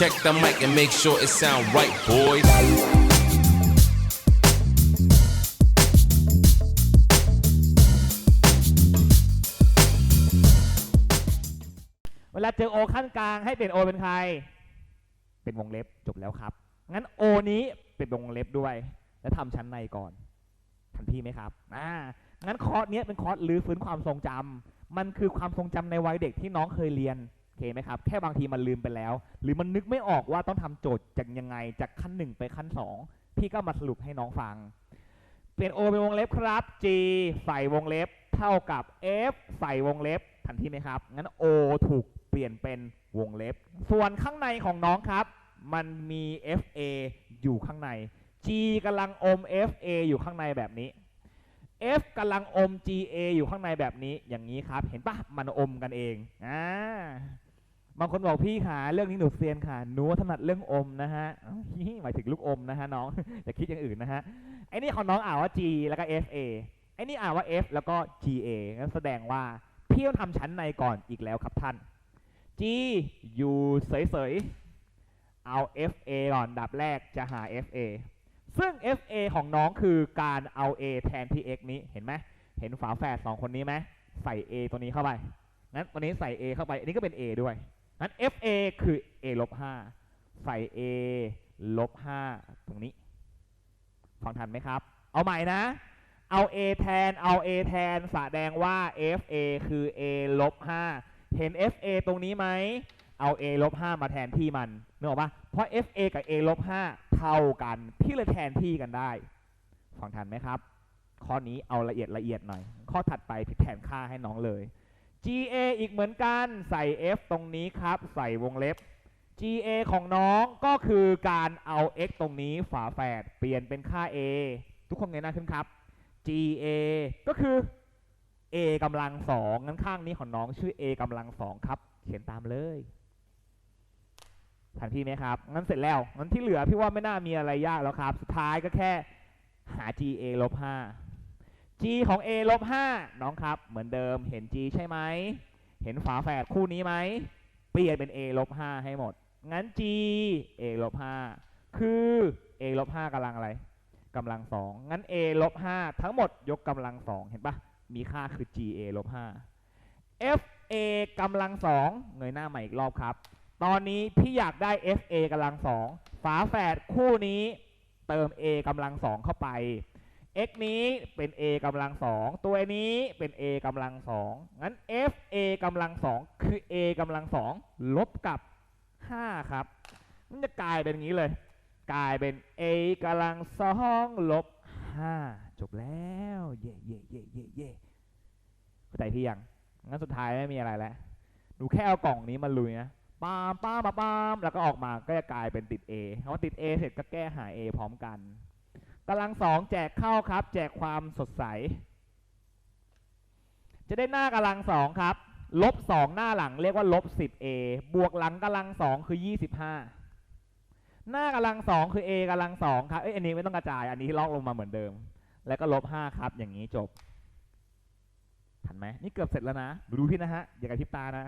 Check the mic and make sure it sound right, boys. เวลาเจอโอขั้นกลางให้เปลี่ยนโอเป็นใคร เป็นวงเล็บจบแล้วครับ งั้นโอนี้เป็นวงเล็บด้วย แล้วทำชั้นในก่อน ทันทีไหมครับ อ่า งั้นคอร์สเนี้ยเป็นคอร์สรื้อฟื้นความทรงจำ มันคือความทรงจำในวัยเด็กที่น้องเคยเรียน เคไหมครับ แค่บางทีมันลืมไปแล้ว หรือมันนึกไม่ออกว่าต้องทำโจทย์จากยังไงจากขั้นหนึ่งไปขั้นสองพี่ก็มาสรุปให้น้องฟัง เปลี่ยน O เป็นวงเล็บครับ G ใส่วงเล็บ เท่ากับ F ใส่วงเล็บทันทีไหมครับ งั้น O ถูกเปลี่ยนเป็นวงเล็บ ส่วนข้างในของน้องครับ มันมี FA อยู่ข้างใน G กำลังอม FA อยู่ข้างในแบบนี้ F กำลังอม GA อยู่ข้างในแบบนี้ อย่างนี้ครับ เห็นปะมันอมกันเอง อ่า บางคนบอกพี่ค่ะเรื่องนี้หนูเซียนค่ะหนูถนัดเรื่องอมนะฮะหมายถึงลูกอมนะฮะน้องอย่าคิดอย่างอื่นนะฮะไอ้นี่ของน้องอ่านว่า G แล้วก็ FA ไอ้นี่อ่านว่า F แล้วก็ GA งั้นแสดงว่าพี่ต้องทำชั้นในก่อนอีกแล้วครับท่าน G อยู่เฉยๆเอา FA ก่อนดับแรกจะหา FA ซึ่ง FA ของน้องคือการเอา A แทนที่ X นี้เห็นไหมเห็นฝาแฝดสองคนนี้ไหมใส่ A ตัวนี้เข้าไปงั้นตัวนี้ใส่ A เข้าไปอันนี้ก็เป็น A ด้วย งั้น FA คือ A ลบ5ใส่ A ลบ5ตรงนี้ ฟังทันไหมครับ เอาใหม่นะ เอา A แทน เอา A แทนแสดงว่า FA คือ A ลบ5เห็น FA ตรงนี้ไหม เอา A ลบ5มาแทนที่มันนึกออกปะเพราะ FA กับ A ลบ5เท่ากัน พี่เลยแทนที่กันได้ ฟังทันไหมครับ ข้อนี้เอาละเอียดละเอียดหน่อย ข้อถัดไปพี่แทนค่าให้น้องเลย GA อีกเหมือนกันใส่ F ตรงนี้ครับ ใส่วงเล็บ GA ของน้องก็คือการเอา x ตรงนี้ฝาแฝดเปลี่ยนเป็นค่า a ทุกคนเงยหน้าขึ้นครับ GA ก็คือ a กำลังสองงั้นข้างนี้ของน้องชื่อ a กำลังสองครับ เขียนตามเลยทันทีไหมครับ งั้นเสร็จแล้วงั้นที่เหลือพี่ว่าไม่น่ามีอะไรยากแล้วครับ สุดท้ายก็แค่หา GA ลบ5 G ของ a ลบ5น้องครับ เหมือนเดิมเห็น G ใช่ไหม เห็นฝาแฝดคู่นี้ไหม เปลี่ยนเป็น a ลบ5ให้หมด งั้น g a ลบ5คือ a ลบ5กำลังอะไรกำลัง2งั้น a ลบ5ทั้งหมดยกกำลัง2เห็นปะมีค่าคือ g a ลบ5 f a กำลัง2เงยหน้าใหม่อีกรอบครับ ตอนนี้พี่อยากได้ f a กำลัง2ฝาแฝดคู่นี้เติม a กำลัง2เข้าไป x นี้เป็น a กำลัง2ตัวนี้เป็น a กำลัง2งั้น f a กำลัง2คือ a กำลัง2ลบกับ 5 ครับ มันจะกลายเป็นอย่างนี้เลย กลายเป็น a กำลังสองลบ 5 จบแล้ว เย่เย่เย่เย่เย่เข้าใจที่ยัง งั้นสุดท้ายไม่มีอะไรแล้ว หนูแค่เอากล่องนี้มาลุยนะปามปามปามปามแล้วก็ออกมาก็จะกลายเป็นติด A เพราะติด A เสร็จก็แก้หา A พร้อมกัน กำลังสองแจกเข้าครับ แจกความสดใส จะได้หน้ากำลังสองครับลบสองหน้าหลังเรียกว่าลบสิบ A บวกหลังกำลังสองคือยี่สิบห้าหน้ากำลังสองคือ A กำลังสองครับเอ้ยอันนี้ไม่ต้องกระจายอันนี้ลอกลงมาเหมือนเดิม แล้วก็ลบห้าครับ อย่างนี้จบทันไหมนี่เกือบเสร็จแล้วนะดูพี่นะฮะอย่ากระพริบตานะ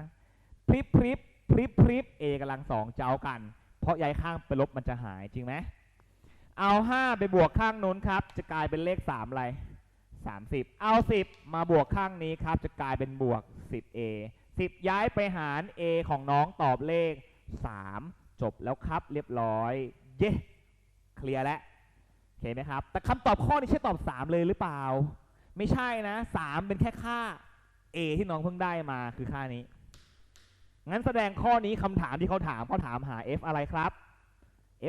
พริบพริบพริบพริบ A กำลังสองเจ้ากัน เพราะย้ายข้างไปลบมันจะหายจริงไหม เอาห้าไปบวกข้างนู้นครับ จะกลายเป็นเลขสามอะไรสามสิบเอาสิบมาบวกข้างนี้ครับ จะกลายเป็นบวกสิบ A สิบย้ายไปหาร A ของน้องตอบเลขสามจบแล้วครับเรียบร้อย เย้เคลียร์แล้วโอเคไหมครับ แต่คำตอบข้อนี้ใช่ตอบสามเลยหรือเปล่า ไม่ใช่นะสามเป็นแค่ค่า A ที่น้องเพิ่งได้มาคือค่านี้ งั้นแสดงข้อนี้คำถามที่เขาถามเขาถามหา F อะไรครับ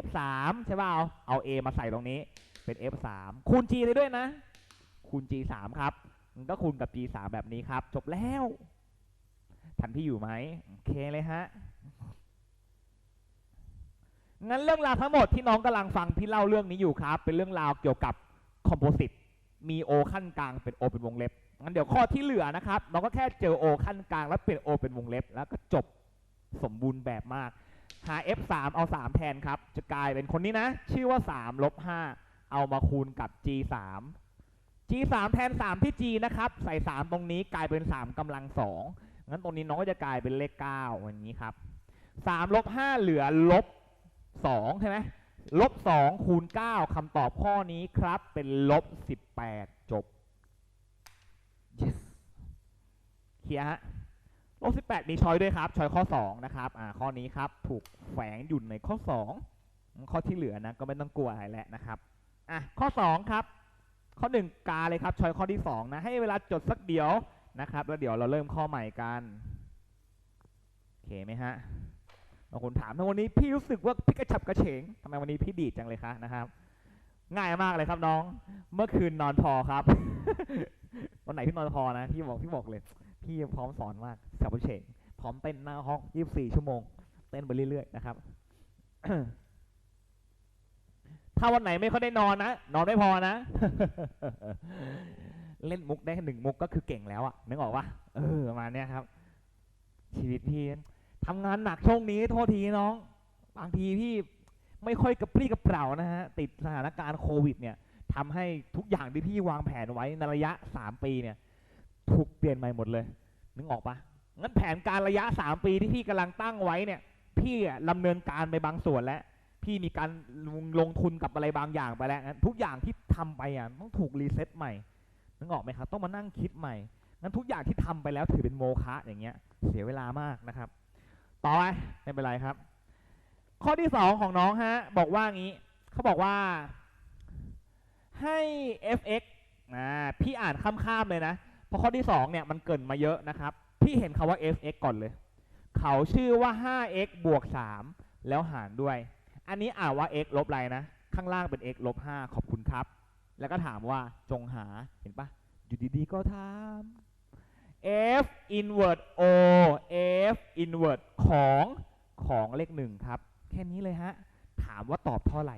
F3 ใช่ป่าเอา A มาใส่ตรงนี้เป็น F3 คูณ G เลยด้วยนะ คูณ G3 ครับมันก็คูณกับ G3 แบบนี้ครับ จบแล้ว ทันพี่อยู่ไหมโอเคเลยฮะงั้นเรื่องราวทั้งหมดที่น้องกำลังฟังพี่เล่าเรื่องนี้อยู่ครับ เป็นเรื่องราวเกี่ยวกับคอมโพสิตมี O ขั้นกลางเป็น O เป็นวงเล็บงั้นเดี๋ยวข้อที่เหลือนะครับ น้องก็แค่เจอ O ขั้นกลางแล้วเปลี่ยน O เป็นวงเล็บ แล้วก็จบสมบูรณ์แบบมาก หา F3 เอา 3 แทนครับ จะกลายเป็นคนนี้นะ ชื่อว่า3ลบ5เอามาคูณกับ G3 G3 แทน 3 ที่ G นะครับ ใส่ 3 ตรงนี้กลายเป็น 3กำลัง 2 งั้นตรงนี้น้องก็จะกลายเป็นเลข9อย่างนี้ครับสามลบห้าเหลือลบสองใช่ไหมลบสองคูณเก้าคำตอบข้อนี้ครับ เป็นลบสิบแปดจบ yes เคลียร์ฮะ ลบ18 มีช้อยด้วยครับ ช้อยข้อ 2 นะครับอ่าข้อนี้ครับ ถูกแฝงอยู่ในข้อ 2 ข้อที่เหลือนะก็ไม่ต้องกลัวอะไรแล้วนะครับอะข้อ 2 ครับ ข้อ 1 กาเลยครับ ช้อยข้อที่ 2 นะ ให้เวลาจดสักเดียวนะครับ แล้วเดี๋ยวเราเริ่มข้อใหม่กันโอเคไหมฮะบางคนถามทำไมวันนี้พี่รู้สึกว่าพี่กระฉับกระเฉงทำไมวันนี้พี่ดีดจังเลยคะนะครับ ง่ายมากเลยครับน้อง เมื่อคืนนอนพอครับ วันไหนพี่นอนพอนะพี่บอกพี่บอกเลย พี่พร้อมสอนมากสับเฉงพร้อมเต้นหน้าห้อง24ชั่วโมง เต้นไปเรื่อยๆนะครับ ถ้าวันไหนไม่ค่อยได้นอนนะนอนไม่พอนะ เล่นมุกได้หนึ่งมุกก็คือเก่งแล้วอะนึกออกปะเออมาเนี้ยครับ ชีวิตพี่ทำงานหนักช่วงนี้โทษทีน้อง บางทีพี่ไม่ค่อยกระปรี้กระเปร่านะฮะ ติดสถานการณ์โควิด เนี่ยทำให้ทุกอย่างที่พี่วางแผนไว้ในระยะ3ปีเนี่ย ถูกเปลี่ยนใหม่หมดเลย นึกออกปะงั้นแผนการระยะ 3 ปีที่พี่กำลังตั้งไว้เนี่ย พี่อะดำเนินการไปบางส่วนแล้ว พี่มีการลงลงทุนกับอะไรบางอย่างไปแล้วงั้นทุกอย่างที่ทำไปอะต้องถูกรีเซ็ตใหม่นึกออกไหมครับต้องมานั่งคิดใหม่งั้นทุกอย่างที่ทำไปแล้วถือเป็นโมฆะอย่างเงี้ย เสียเวลามากนะครับ ต่อไปไม่เป็นไรครับ ข้อที่สองของน้องฮะบอกว่างี้เขาบอกว่าให้ fx นะพี่อ่านข้ามๆเลยนะ เพราะข้อที่2เนี่ยมันเกินมาเยอะนะครับ พี่เห็นคาว่า fx ก่อนเลย เขาชื่อว่า 5x บวก 3 แล้วหารด้วย อันนี้อ่านว่า x ลบอะไรนะ ข้างล่างเป็น x ลบ 5 ขอบคุณครับ แล้วก็ถามว่าจงหาเห็นปะอยู่ดีๆก็ถาม f inverse o f inverse ของของเลขหนึ่งครับ แค่นี้เลยฮะ ถามว่าตอบเท่าไหร่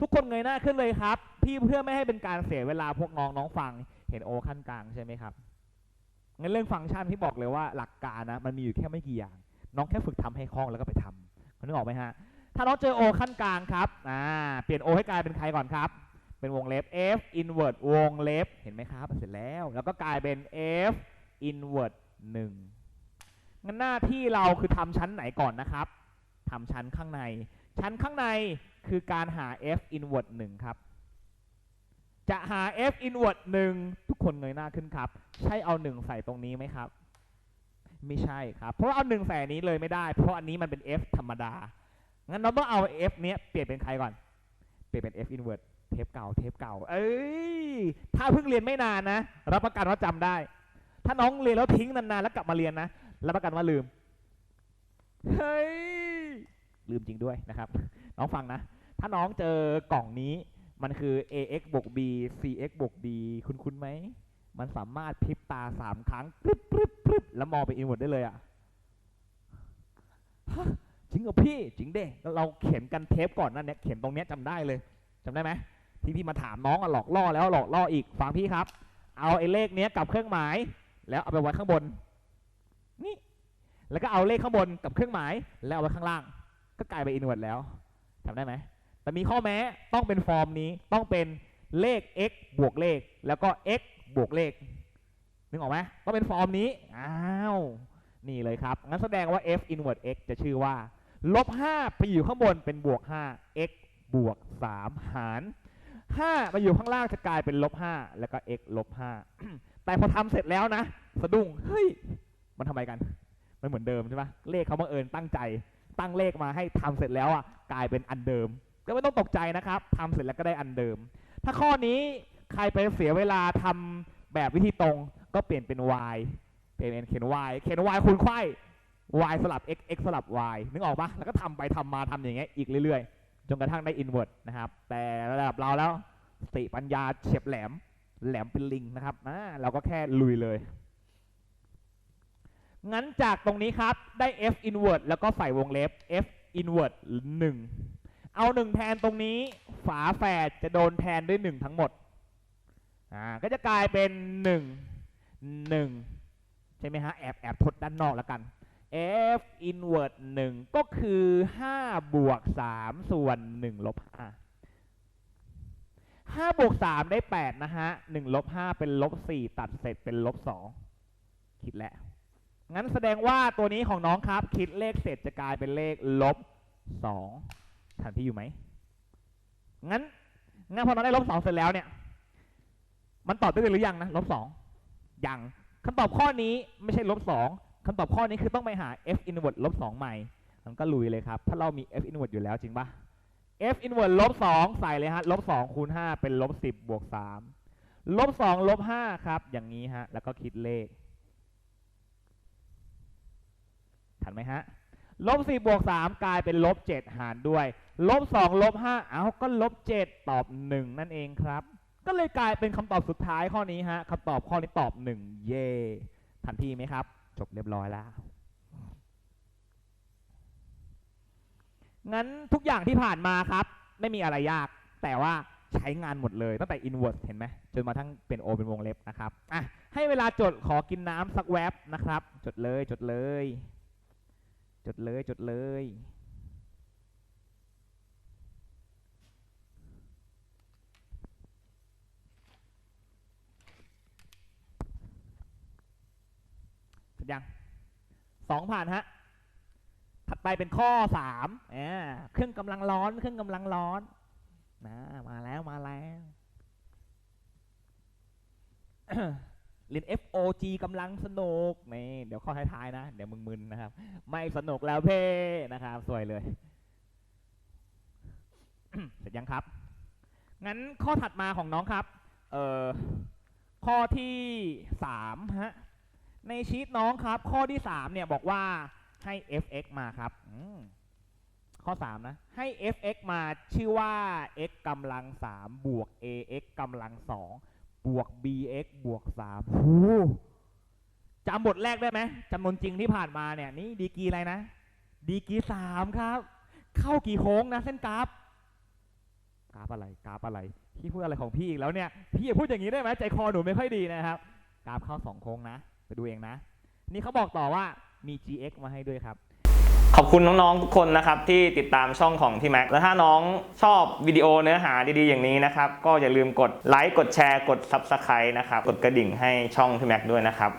ทุกคนเงยหน้าขึ้นเลยครับ พี่เพื่อไม่ให้เป็นการเสียเวลาพวกน้องน้องฟังเห็นโอขั้นกลางใช่ไหมครับงั้นเรื่องฟังก์ชันที่บอกเลยว่าหลักการนะมันมีอยู่แค่ไม่กี่อย่าง น้องแค่ฝึกทำให้คล่องแล้วก็ไปทำนึกออกไหมฮะถ้าน้องเจอโอขั้นกลางครับอ่าเปลี่ยนโอให้กลายเป็นใครก่อนครับ เป็นวงเล็บ f inverse วงเล็บเห็นไหมครับเสร็จแล้ว แล้วก็กลายเป็น f inverse 1งั้นหน้าที่เราคือทำชั้นไหนก่อนนะครับทำชั้นข้างใน ชั้นข้างในคือการหา f inverse 1ครับ จะหา f inverse 1ทุกคนเงยหน้าขึ้นครับ ใช่เอา 1 ใส่ตรงนี้ไหมครับ ไม่ใช่ครับ เพราะว่าเอา 1 ใส่นี้เลยไม่ได้ เพราะอันนี้มันเป็น f ธรรมดา งั้นเราต้องเอา f เนี้ยเปลี่ยนเป็นใครก่อน เปลี่ยนเป็น f inverse เทปเก่า เทปเก่า เอ้ย ถ้าเพิ่งเรียนไม่นานนะ รับประกันว่าจำได้ ถ้าน้องเรียนแล้วทิ้งนานๆแล้วกลับมาเรียนนะ รับประกันว่าลืม เฮ้ย ลืมจริงด้วยนะครับ น้องฟังนะ ถ้าน้องเจอกล่องนี้มันคือ ax บวก b cx บวก d คุณคุณไหม มันสามารถพริบตาสามครั้งปรึบปรึบปรึบแล้วมองไปอินเวอร์ได้เลยอะฮะจริงเหรอพี่จริงเด้เราเขียนกันเทปก่อนนั่นเนี่ยเขียนตรงเนี้ยจำได้เลยจำได้ไหมที่พี่มาถามน้องอะหลอกล่อแล้วหลอกล่ออีกฟังพี่ครับ เอาไอ้เลขเนี้ยกับเครื่องหมาย แล้วเอาไปไว้ข้างบน นี่ แล้วก็เอาเลขข้างบนกับเครื่องหมายแล้วเอาไว้ข้างล่าง ก็กลายเป็นอินเวอร์แล้วจำได้ไหมแต่มีข้อแม้ต้องเป็นฟอร์มนี้ต้องเป็นเลข x บวกเลข แล้วก็ x บวกเลขนึกออกไหมต้องเป็นฟอร์มนี้อ้าวนี่เลยครับงั้นแสดงว่า f inverse x จะชื่อว่าลบ5ไปอยู่ข้างบนเป็นบวก5 x บวก3หาร5มาอยู่ข้างล่างจะกลายเป็นลบ5แล้วก็ x ลบ5แต่พอทำเสร็จแล้วนะ สะดุ้งเฮ้ยมันทำไมกัน มันเหมือนเดิมใช่ปะเลขเขาบังเอิญตั้งใจ ตั้งเลขมาให้ทำเสร็จแล้วอะกลายเป็นอันเดิม ก็ไม่ต้องตกใจนะครับทำเสร็จแล้วก็ได้อันเดิม ถ้าข้อนี้ใครไปเสียเวลาทำแบบวิธีตรงก็เปลี่ยนเป็น y เปลี่ยนเป็นเขียน y เขียน y คูณไขว้ y สลับ x x สลับ y นึกออกปะแล้วก็ทำไปทำมาทำอย่างเงี้ยอีกเรื่อยๆ จนกระทั่งได้ inverse นะครับ แต่ระดับเราแล้วสติปัญญาเฉียบแหลมแหลมเป็นลิงนะครับอ่าเราก็แค่ลุยเลย งั้นจากตรงนี้ครับได้ f inverse แล้วก็ใส่วงเล็บ f inverse 1เอา 1 แทนตรงนี้ ฝาแฝดจะโดนแทนด้วย 1 ทั้งหมด อ่า ก็จะกลายเป็น 1 1 ใช่ไหมฮะ แอบแอบทดด้านนอกแล้วกัน f inverse 1ก็คือ 5 บวก 3 ส่วน 1 ลบ 5 5บวก 3 ได้ 8 นะฮะ 1 ลบ 5 เป็นลบ 4 ตัดเสร็จเป็นลบ 2 คิดแล้ว งั้นแสดงว่าตัวนี้ของน้องครับ คิดเลขเสร็จจะกลายเป็นเลขลบสองทันพี่อยู่ไหมงั้นงั้นพอน้องได้ลบสองเสร็จแล้วเนี่ย มันตอบได้เลยหรือยังนะลบสองยังคำตอบข้อนี้ไม่ใช่ลบสองคำตอบข้อนี้คือต้องไปหา f inverse ลบสองใหม่มันก็ลุยเลยครับ ถ้าเรามี f inverse อยู่แล้วจริงปะ f inverse ลบสองใส่เลยฮะลบสองคูณห้าเป็นลบสิบบวกสามลบสองลบห้าครับ อย่างนี้ฮะ แล้วก็คิดเลข ทันไหมฮะลบสี่บวกสามกลายเป็นลบเจ็ดหารด้วยลบสองลบห้าเอาก็ลบเจ็ดตอบหนึ่งนั่นเองครับ ก็เลยกลายเป็นคำตอบสุดท้ายข้อนี้ฮะคำตอบข้อนี้ตอบหนึ่งเย่ทันทีไหมครับ จบเรียบร้อยแล้วงั้นทุกอย่างที่ผ่านมาครับ ไม่มีอะไรยาก แต่ว่าใช้งานหมดเลยตั้งแต่ inverse เห็นไหมจนมาทั้งเป็น o เป็นวงเล็บนะครับอะให้เวลาจดขอกินน้ำสักแวบนะครับ จดเลยจดเลย จดเลยจดเลย เสร็จยังสองผ่านฮะ ถัดไปเป็นข้อสามเครื่องกำลังร้อน เครื่องกำลังร้อนนะมาแล้วมาแล้ว เรียน FOG กำลังสนุกนี่เดี๋ยวข้อท้ายๆนะ เดี๋ยวมึนๆนนะครับ ไม่สนุกแล้วเพ่นะครับสวยเลย เสร็จยังครับ งั้นข้อถัดมาของน้องครับ เอ่อ ข้อที่สามฮะ ในชีตน้องครับ ข้อที่สามเนี่ยบอกว่าให้ fx มาครับ ข้อสามนะ ให้ fx มาชื่อว่า x กำลังสามบวก ax กำลังสอง บวก bx บวกสามหูจำบทแรกได้ไหมจำนวนจริงที่ผ่านมาเนี่ยนี่ดีกีอะไรนะ ดีกีสามครับ เข้ากี่โค้งนะเส้นกราฟกราฟอะไรกราฟอะไรพี่พูดอะไรของพี่อีกแล้วเนี่ยพี่อย่าพูดอย่างนี้ได้ไหมใจคอหนูไม่ค่อยดีนะครับ กราฟเข้าสองโค้งนะ ไปดูเองนะ นี่เขาบอกต่อว่ามี gx มาให้ด้วยครับ อบคุณน้องๆทุกคนนะครับที่ติดตามช่องของพี่แม็กแล้วถ้าน้องชอบวิดีโอเนื้อหาดีๆอย่างนี้นะครับก็อย่าลืมกดไลค์กดแชร์กด Subscribe นะครับกดกระดิ่งให้ช่องพี่แม็กด้วยนะครับ